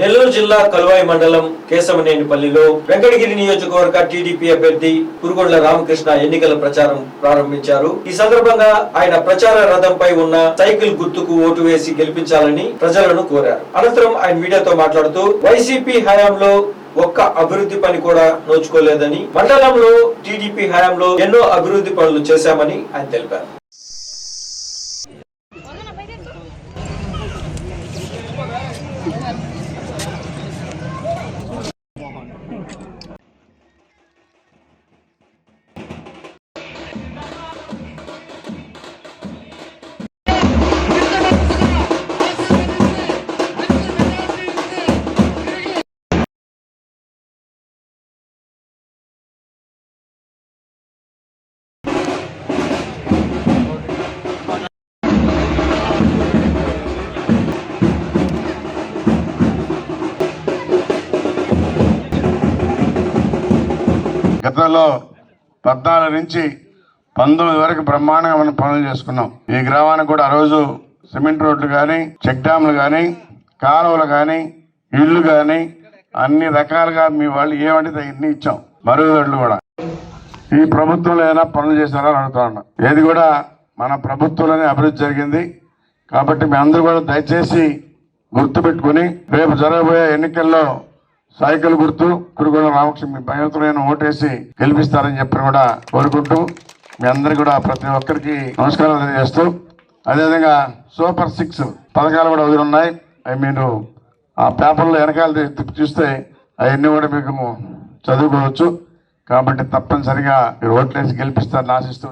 నెల్లూరు జిల్లా కలువాయి మండలం కేశవనేనిపల్లిలో వెంకటగిరి నియోజకవర్గ టీడీపీ అభ్యర్థి కురుగొండ్ల రామకృష్ణ ఎన్నికల ప్రచారం ప్రారంభించారు. ఈ సందర్భంగా ఆయన ప్రచార రథంపై ఉన్న సైకిల్ గుర్తుకు ఓటు వేసి గెలిపించాలని ప్రజలను కోరారు. అనంతరం ఆయన మీడియాతో మాట్లాడుతూ వైసీపీ హయాంలో ఒక్క అభివృద్ధి పని కూడా నోచుకోలేదని మండలంలో టీడీపీ హయాంలో ఎన్నో అభివృద్ధి పనులు చేశామని ఆయన తెలిపారు. గతంలో పద్నాలుగు నుంచి పంతొమ్మిది వరకు బ్రహ్మాండంగా మనం పనులు చేసుకున్నాం. ఈ గ్రామానికి కూడా ఆ రోజు సిమెంట్ రోడ్లు కానీ చెక్ డ్యామ్లు కానీ కాలువలు కానీ ఇళ్ళు కానీ అన్ని రకాలుగా మీ వాళ్ళు ఏమంటే ఇన్ని ఇచ్చాం. మరుగుదొడ్లు కూడా. ఈ ప్రభుత్వంలో ఏదైనా పనులు చేశారని అని అడుగుతా ఏది కూడా మన ప్రభుత్వంలోనే అభివృద్ధి జరిగింది. కాబట్టి మీ అందరూ కూడా దయచేసి గుర్తుపెట్టుకుని రేపు జరగబోయే ఎన్నికల్లో సైకిల్ గుర్తు కురుగోడ రామకృష్ణ మీ భయంతులైన ఓటేసి గెలిపిస్తారని చెప్పి కూడా కోరుకుంటూ మీ అందరికి కూడా ప్రతి ఒక్కరికి నమస్కారం తెలియజేస్తూ అదేవిధంగా సూపర్ సిక్స్ పథకాలు కూడా వదిలి ఉన్నాయి. అవి మీరు ఆ పేపర్లో వెనకాల తిప్పి చూస్తే అవన్నీ కూడా మీకు చదువుకోవచ్చు. కాబట్టి తప్పనిసరిగా మీరు ఓట్లేసి గెలిపిస్తారని ఆశిస్తూ